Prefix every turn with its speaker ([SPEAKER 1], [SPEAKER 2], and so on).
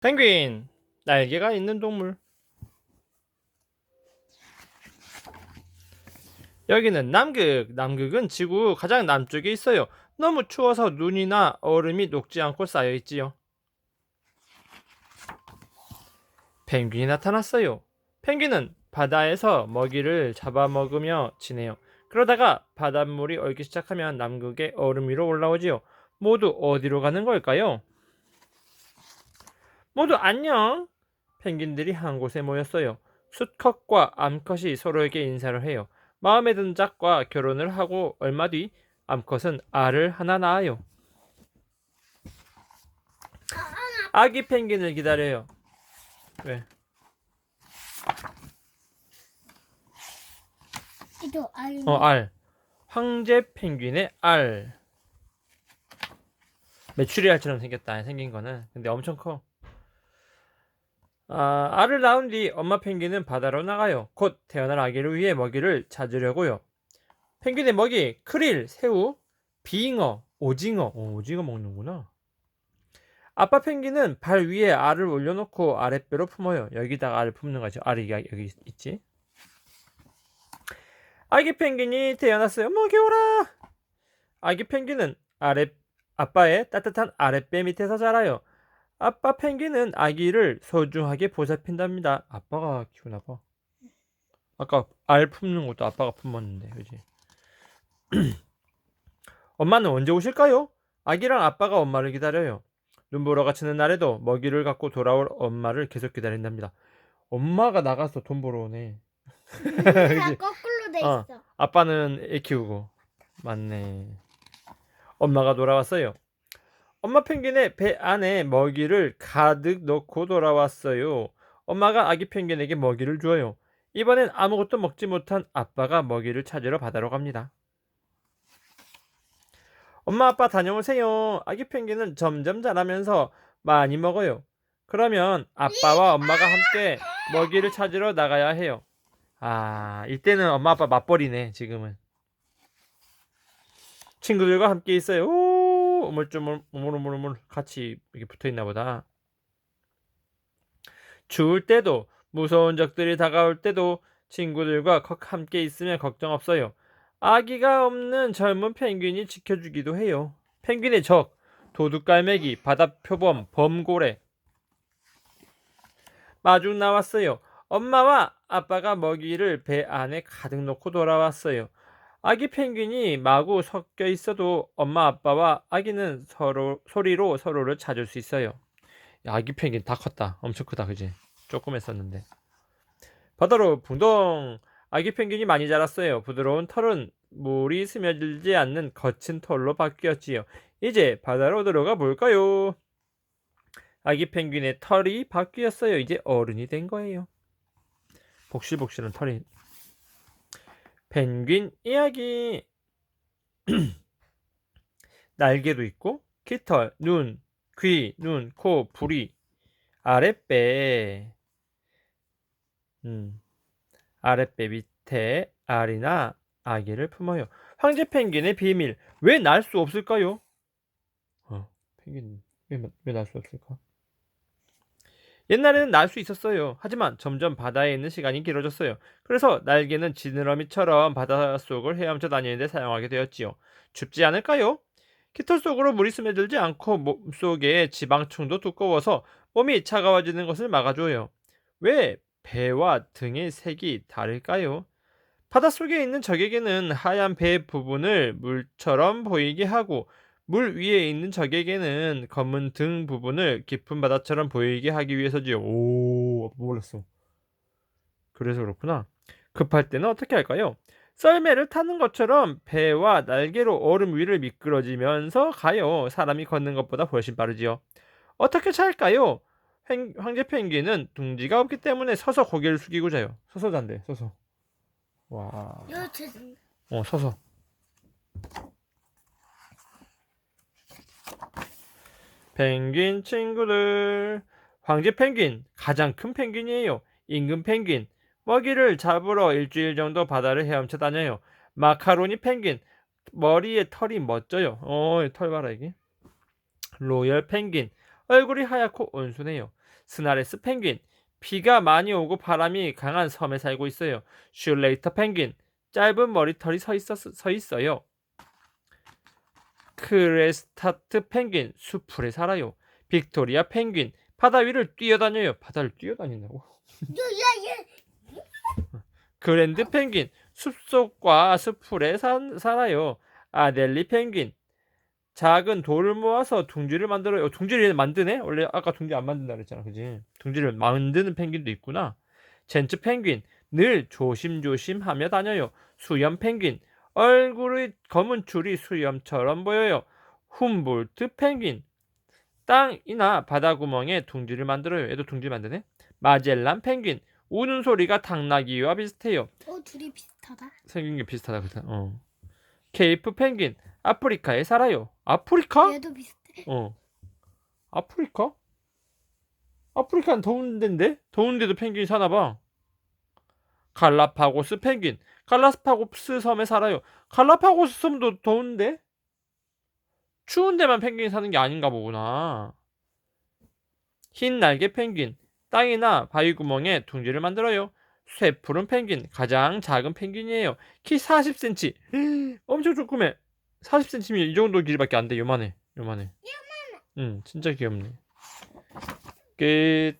[SPEAKER 1] 펭귄 날개가 있는 동물. 여기는 남극. 남극은 지구 가장 남쪽에 있어요. 너무 추워서 눈이나 얼음이 녹지 않고 쌓여 있지요. 펭귄이 나타났어요. 펭귄은 바다에서 먹이를 잡아먹으며 지내요. 그러다가 바닷물이 얼기 시작하면 남극의 얼음 위로 올라오지요. 모두 어디로 가는 걸까요? 모두 안녕. 펭귄들이 한 곳에 모였어요. 수컷과 암컷이 서로에게 인사를 해요. 마음에 든 짝과 결혼을 하고 얼마 뒤 암컷은 알을 하나 낳아요. 아기 펭귄을 기다려요. 왜?
[SPEAKER 2] 이도 알이
[SPEAKER 1] 어, 알. 황제 펭귄의 알. 메추리 알처럼 생겼다. 생긴 거는. 근데 엄청 커. 아, 알을 낳은 뒤 엄마 펭귄은 바다로 나가요. 곧 태어날 아기를 위해 먹이를 찾으려고요. 펭귄의 먹이 크릴, 새우, 빙어, 오징어. 오, 오징어 먹는구나. 아빠 펭귄은 발 위에 알을 올려놓고 아랫배로 품어요. 여기다가 알을 품는 거죠. 알이 여기 있지. 아기 펭귄이 태어났어요. 먹여오라. 아기 펭귄은 아래 아빠의 따뜻한 아랫배 밑에서 자라요. 아빠 펭귄은 아기를 소중하게 보살핀답니다. 아빠가 키우나 봐. 아까 알 품는 것도 아빠가 품었는데, 그지? 엄마는 언제 오실까요? 아기랑 아빠가 엄마를 기다려요. 눈보라가 치는 날에도 먹이를 갖고 돌아올 엄마를 계속 기다린답니다. 엄마가 나가서 돈 벌어 오네.
[SPEAKER 2] 다
[SPEAKER 1] 그지?
[SPEAKER 2] 거꾸로 돼
[SPEAKER 1] 어.
[SPEAKER 2] 있어.
[SPEAKER 1] 아빠는 애 키우고 맞네. 엄마가 돌아왔어요. 엄마 펭귄의 배 안에 먹이를 가득 넣고 돌아왔어요. 엄마가 아기 펭귄에게 먹이를 주어요. 이번엔 아무것도 먹지 못한 아빠가 먹이를 찾으러 바다로 갑니다. 엄마 아빠 다녀오세요. 아기 펭귄은 점점 자라면서 많이 먹어요. 그러면 아빠와 엄마가 함께 먹이를 찾으러 나가야 해요. 아, 이때는 엄마 아빠 맞벌이네, 지금은. 친구들과 함께 있어요. 오, 우물쭈물, 우물우물우물 같이 이렇게 붙어 있나 보다. 추울 때도, 무서운 적들이 다가올 때도 친구들과 거- 함께 있으면 걱정 없어요. 아기가 없는 젊은 펭귄이 지켜주기도 해요. 펭귄의 적, 도둑갈매기, 바다표범, 범고래. 마중 나왔어요. 엄마와 아빠가 먹이를 배 안에 가득 놓고 돌아왔어요. 아기 펭귄이 마구 섞여 있어도 엄마 아빠와 아기는 서로 소리로 서로를 찾을 수 있어요. 야, 아기 펭귄 다 컸다. 엄청 크다, 그지? 조금 했었는데. 바다로 붕동. 아기 펭귄이 많이 자랐어요. 부드러운 털은 물이 스며들지 않는 거친 털로 바뀌었지요. 이제 바다로 들어가 볼까요? 아기 펭귄의 털이 바뀌었어요. 이제 어른이 된 거예요. 복실복실한 털이 펭귄 이야기 날개도 있고 깃털, 눈, 귀, 눈, 코, 부리 아랫배 음, 아랫배 밑에 알이나 아기를 품어요. 황제 펭귄의 비밀 왜 날 수 없을까요? 어, 펭귄 왜날수 없을까? 옛날에는 날 수 있었어요. 하지만 점점 바다에 있는 시간이 길어졌어요. 그래서 날개는 지느러미처럼 바닷속을 헤엄쳐 다니는데 사용하게 되었지요. 춥지 않을까요? 깃털 속으로 물이 스며들지 않고 몸속에 지방층도 두꺼워서 몸이 차가워지는 것을 막아줘요. 왜 배와 등의 색이 다를까요? 바닷속에 있는 적에게는 하얀 배 부분을 물처럼 보이게 하고 물 위에 있는 적에게는 검은 등 부분을 깊은 바다처럼 보이게 하기 위해서지요. 오, 몰랐어. 그래서 그렇구나. 급할 때는 어떻게 할까요? 썰매를 타는 것처럼 배와 날개로 얼음 위를 미끄러지면서 가요. 사람이 걷는 것보다 훨씬 빠르지요. 어떻게 잘까요? 펭- 황제 펭귄은 둥지가 없기 때문에 서서 고개를 숙이고 자요. 서서 잔대. 서서. 와. 어, 서서. 펭귄 친구들. 황제 펭귄, 가장 큰 펭귄이에요. 임금 펭귄. 먹이를 잡으러 일주일 정도 바다를 헤엄쳐 다녀요. 마카로니 펭귄. 머리에 털이 멋져요. 어, 털 봐라, 이게. 로열 펭귄. 얼굴이 하얗고 온순해요. 스나레스 펭귄. 비가 많이 오고 바람이 강한 섬에 살고 있어요. 슐레이터 펭귄. 짧은 머리털이 서, 있었, 서 있어요. 크레스타트 펭귄. 수풀에 살아요. 빅토리아 펭귄. 바다 위를 뛰어다녀요. 바다를 뛰어다닌다고? 그랜드 펭귄 숲속과 수풀에 산- 살아요. 아델리 펭귄 작은 돌을 모아서 둥지를 만들어요. 어, 둥지를 만드네? 원래 아까 둥지 안 만든다 그랬잖아, 그지? 둥지를 만드는 펭귄도 있구나. 젠츠 펭귄 늘 조심조심하며 다녀요. 수염 펭귄 얼굴의 검은 줄이 수염처럼 보여요. 훔볼트 펭귄 땅이나 바다 구멍에 둥지를 만들어요. 얘도 둥지 만드네. 마젤란 펭귄 우는 소리가 당나귀와 비슷해요.
[SPEAKER 2] 어 둘이 비슷하다
[SPEAKER 1] 생긴 게 비슷하다 그랬 어. 케이프 펭귄 아프리카에 살아요. 아프리카?
[SPEAKER 2] 얘도 비슷해
[SPEAKER 1] 어. 아프리카? 아프리카는 더운 데인데? 더운 데도 펭귄이 사나 봐. 갈라파고스 펭귄. 갈라파고스 섬에 살아요. 갈라파고스 섬도 더운데? 추운 데만 펭귄이 사는 게 아닌가 보구나. 흰 날개 펭귄. 땅이나 바위 구멍에 둥지를 만들어요. 쇠푸른 펭귄. 가장 작은 펭귄이에요. 키 40cm. 엄청 조그매. 40cm면 이 정도 길이밖에 안 돼. 요만해. 요만해. 응, 진짜 귀엽네. 끝.